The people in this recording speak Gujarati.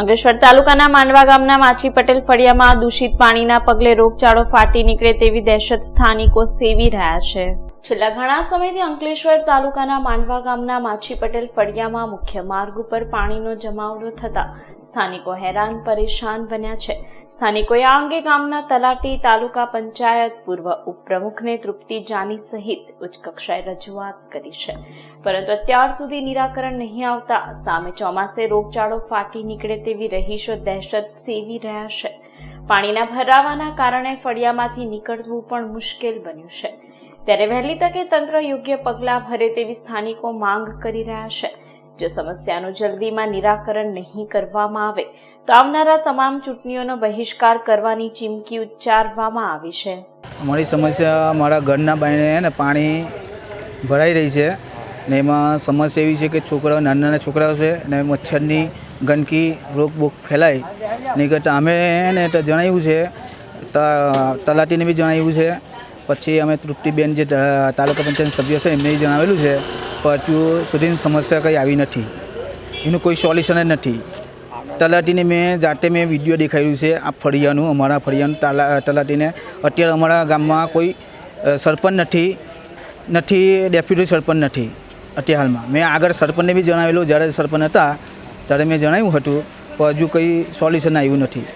અંકલેશ્વર તાલુકાના માંડવા ગામના માછી પટેલ ફળિયામાં દૂષિત પાણીના પગલે રોગચાળો ફાટી નીકળે તેવી દહેશત સ્થાનિકો સેવી રહ્યા છે. છેલ્લા ઘણા સમયથી અંકલેશ્વર તાલુકાના માંડવા ગામના માછી પટેલ ફળિયામાં મુખ્ય માર્ગ ઉપર પાણીનો જમાવડો થતા સ્થાનિકો હેરાન પરેશાન બન્યા છે. સ્થાનિકોએ આ અંગે ગામના તલાટી તાલુકા પંચાયત પૂર્વ ઉપપ્રમુખને તૃપ્તિ જાની સહિત ઉચ્ચ કક્ષાએ રજૂઆત કરી છે. પરંતુ અત્યાર સુધી નિરાકરણ નહીં આવતા સામે ચોમાસે રોગચાળો ફાટી નીકળે તેવી રહીશો દહેશત સેવી રહ્યા છે. પાણીના ભરાવાના કારણે ફળિયામાંથી નીકળવું પણ મુશ્કેલ બન્યું છે. ત્યારે વહેલી તકે તંત્ર યોગ્ય પગલાં ભરે તેવી સ્થાનિકો માંગ કરી રહ્યા છે. જો સમસ્યાનું જલ્દીમાં નિરાકરણ નહીં કરવામાં આવે, તો આવનારા તમામ ચૂંટણીઓનો બહિષ્કાર કરવાની ચીમકી ઉચ્ચારવામાં આવી છે. અમારી સમસ્યા મારા ઘરના બાયણે ને, પાણી ભરાઈ રહી છે ને એમાં સમસ્યા એવી છે કે છોકરાઓ, નાના નાના છોકરાઓ છે ને મચ્છરની ગંદકી રોગ બોગ ફેલાય. નહીં કરતાં અમે ને જણાવ્યું છે તલાટીને બી જણાવ્યું છે પછી અમે તૃપ્તિબેન જે તાલુકા પંચાયત સભ્ય છે, એમને જણાવેલું છે પણ હજુ સુધીની સમસ્યા કંઈ આવી નથી. એનું કોઈ સોલ્યુશન જ નથી. તલાટીને મેં, જાતે મેં વીડિયો દેખાડ્યું છે, આ ફળિયાનું, અમારા ફળિયાનું તાલા તલાટીને. અત્યારે અમારા ગામમાં કોઈ સરપંચ નથી નથી, ડેપ્યુટી સરપંચ નથી, અત્યારે હાલમાં. મેં આગળ સરપંચને બી જણાવેલું, જ્યારે સરપંચ હતા, ત્યારે મેં જણાવ્યું હતું, પણ હજુ કંઈ સોલ્યુશન આવ્યું નથી.